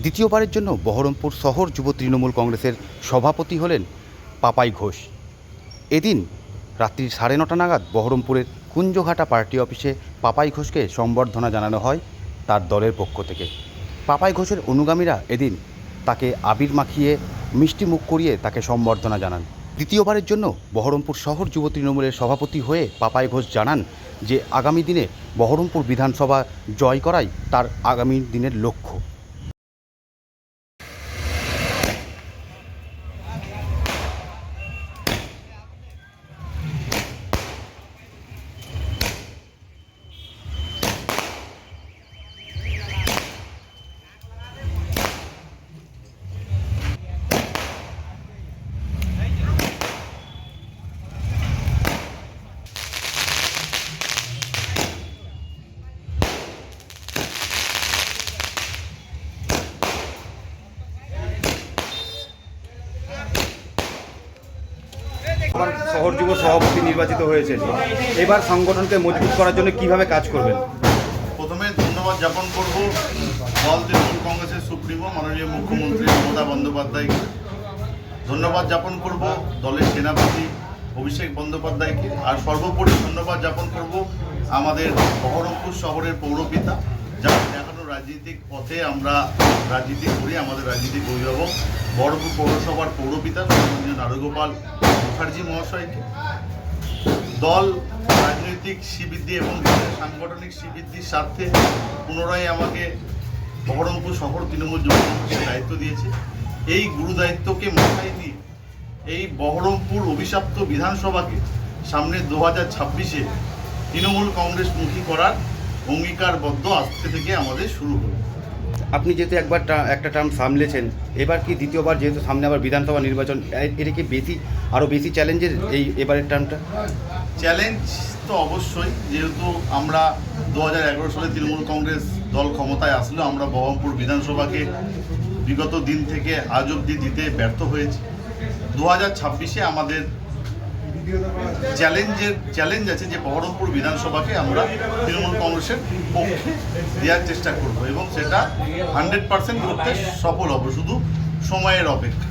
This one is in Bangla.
দ্বিতীয়বারের জন্য বহরমপুর শহর যুব তৃণমূল কংগ্রেসের সভাপতি হলেন পাপাই ঘোষ। এদিন রাত্রি সাড়ে নটা নাগাদ বহরমপুরের কুঞ্জঘাটা পার্টি অফিসে পাপাই ঘোষকে সম্বর্ধনা জানানো হয় তার দলের পক্ষ থেকে। পাপাই ঘোষের অনুগামীরা এদিন তাকে আবির মাখিয়ে, মিষ্টি মুখ করিয়ে তাকে সম্বর্ধনা জানান। দ্বিতীয়বারের জন্য বহরমপুর শহর যুব তৃণমূলের সভাপতি হয়ে পাপাই ঘোষ জানান যে আগামী দিনে বহরমপুর বিধানসভা জয় করাই তার আগামী দিনের লক্ষ্য। আমার শহর যুব সভাপতি নির্বাচিত হয়েছে এবার সংগঠনকে মজবুত করার জন্য কীভাবে কাজ করবেন? প্রথমে ধন্যবাদ জ্ঞাপন করব। দল তৃণমূল কংগ্রেসের সুপ্রিমো, মাননীয় মুখ্যমন্ত্রী মমতা বন্দ্যোপাধ্যায়কে। ধন্যবাদ জ্ঞাপন করব দলের সেনাপতি অভিষেক বন্দ্যোপাধ্যায়কে। আর সর্বোপরি ধন্যবাদ জ্ঞাপন করব আমাদের বহরমপুর শহরের পৌরপিতা, যার দেখানো রাজনৈতিক পথে আমরা রাজনীতি করি, আমাদের রাজনীতিক অভিভাবক। বহরমপুর পৌরসভার পৌরপিতা সম্মানীয় নারুগোপাল মুখার্জি মহাশয়কে। দল, রাজনৈতিক শ্রীবৃদ্ধি এবং সাংগঠনিক শ্রীবৃদ্ধির স্বার্থে পুনরায় আমাকে বহরমপুর শহর তৃণমূল যুব কংগ্রেসের দায়িত্ব দিয়েছে। এই গুরু দায়িত্বকে মাথায় নিয়ে এই বহরমপুর অভিশপ্ত বিধানসভাকে সামনে দু হাজার ছাব্বিশে তৃণমূল কংগ্রেসমুখী করার অঙ্গীকারবদ্ধ আজকে থেকে আমাদের শুরু হলো। আপনি যেহেতু একবার একটা টার্ম সামলেছেন, এবার কি দ্বিতীয়বার যেহেতু সামনে আবার বিধানসভা নির্বাচন এটা কি বেশি আরও বেশি চ্যালেঞ্জের এই এবারের টার্মটা চ্যালেঞ্জ তো অবশ্যই, যেহেতু আমরা দু হাজার এগারো সালে তৃণমূল কংগ্রেস দল ক্ষমতায় আসলো, আমরা বহরমপুর বিধানসভাকে বিগত দিন থেকে আজ অব্দি দিতে ব্যর্থ হয়েছি। দু হাজার আমাদের চ্যালেঞ্জের, চ্যালেঞ্জ আছে যে বহরমপুর বিধানসভাকে আমরা তৃণমূল কংগ্রেসের পক্ষে দেওয়ার চেষ্টা করব এবং সেটা হান্ড্রেড পার্সেন্ট করতে সফল হব, শুধু সময়ের অপেক্ষা।